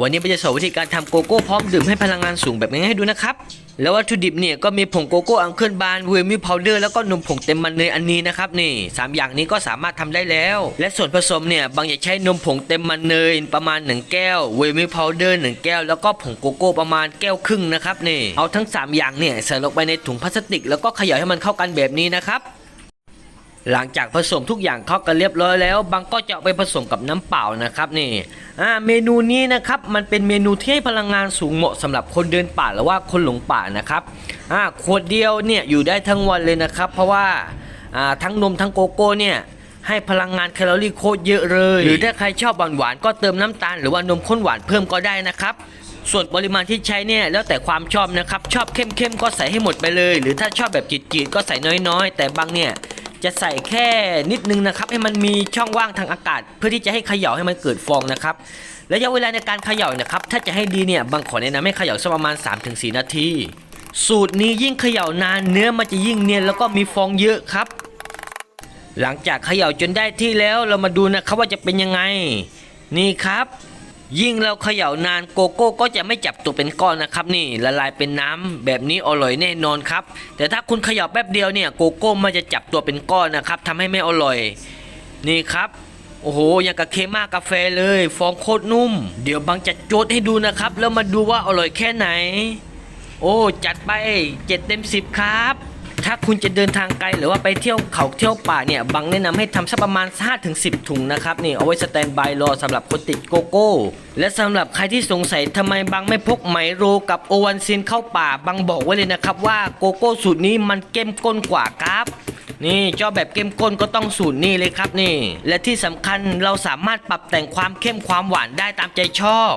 วันนี้เราจะสอนวิธีการทำโกโก้พร้อมดื่มให้พลังงานสูงแบบง่ายๆให้ดูนะครับ แล้ววัตถุดิบเนี่ยก็มีผงโกโก้อังเคิลบานเวมิพาวเดอร์แล้วก็นมผงเต็มมันเนยอันนี้นะครับนี่สามอย่างนี้ก็สามารถทำได้แล้ว และส่วนผสมเนี่ยบางจะใช้นมผงเต็มมันเนยประมาณ 1 แก้วเวมิพาวเดอร์1แก้วแล้วก็ผงโกโก้ประมาณแก้วครึ่งนะครับนี่เอาทั้ง 3 อย่างเนี่ยใส่ลงไปในถุงพลาสติก แล้วก็เขย่าให้มันเข้ากันแบบนี้นะครับ หลังจากผสมทุกอย่างเข้ากันเรียบร้อยแล้ว บางก็จะไปผสมกับน้ำเปล่านะครับนี่อ่าเมนูนี้นะครับมันเป็นเมนูที่ให้พลังงานสูงเหมาะสำหรับคนเดินป่าหรือว่าคนหลงป่านะครับอ่าขวดเดียวเนี่ยอยู่ได้ทั้งวันเลยนะครับ เพราะว่าอ่าทั้งนมทั้งโกโก้เนี่ยให้พลังงานแคลอรี่โคตรเยอะเลย หรือถ้าใครชอบหวานๆก็เติมน้ำตาลหรือว่านมข้นหวานเพิ่มก็ได้นะครับส่วนปริมาณที่ใช้เนี่ยแล้วแต่ความชอบนะครับ ชอบเข้มๆก็ใส่ให้หมดไปเลย หรือถ้าชอบแบบจืดๆก็ใส่น้อยๆ แต่บางเนี่ย จะใส่แค่นิดนึงนะครับ ให้มันมีช่องว่างทางอากาศ เพื่อที่จะให้เขย่าให้มันเกิดฟองนะครับระยะเวลาในการเขย่านะครับถ้าจะให้ดีเนี่ยบางขอแนะนำให้เขย่าสักประมาณ 3-4 นาที สูตรนี้ยิ่งเขย่านานเนื้อมันจะยิ่งเนียนแล้วก็มีฟองเยอะครับ หลังจากเขย่าจนได้ที่แล้วเรามาดูนะครับว่าจะเป็นยังไง นี่ครับ ยิ่งเราเขย่านานโกโก้ก็จะไม่จับตัวเป็นก้อนนะครับนี่ละลายเป็นน้ำแบบนี้อร่อยแน่นอนครับ แต่ถ้าคุณเขย่าแป๊บเดียวเนี่ยโกโก้มันจะจับตัวเป็นก้อนนะครับทำให้ไม่อร่อย นี่ครับโอ้โหอย่างกับเคมากาแฟเลย ฟองโคตรนุ่ม เดี๋ยวบางจะโจทย์ให้ดูนะครับ แล้วมาดูว่าอร่อยแค่ไหน โอ้ จัดไปเจ็ดเต็มสิบครับ ถ้าคุณจะเดินทางไกลหรือว่าไปเที่ยวเขาเที่ยวป่าเนี่ยบังแนะนำให้ทำสักประมาณ 5-10 ถุงนะครับนี่เอาไว้สแตนบายรอสำหรับคนติดโกโก้ และสำหรับใครที่สงสัยทำไมบังไม่พกไหมโรกับโอวันซินเข้าป่าบังบอกไว้เลยนะครับว่าโกโก้สูตรนี้มันเข้มข้นกว่าครับนี่ชอบแบบเข้มข้นก็ต้องสูตรนี้เลยครับนี่ และที่สำคัญเราสามารถปรับแต่งความเข้มความหวานได้ตามใจชอบ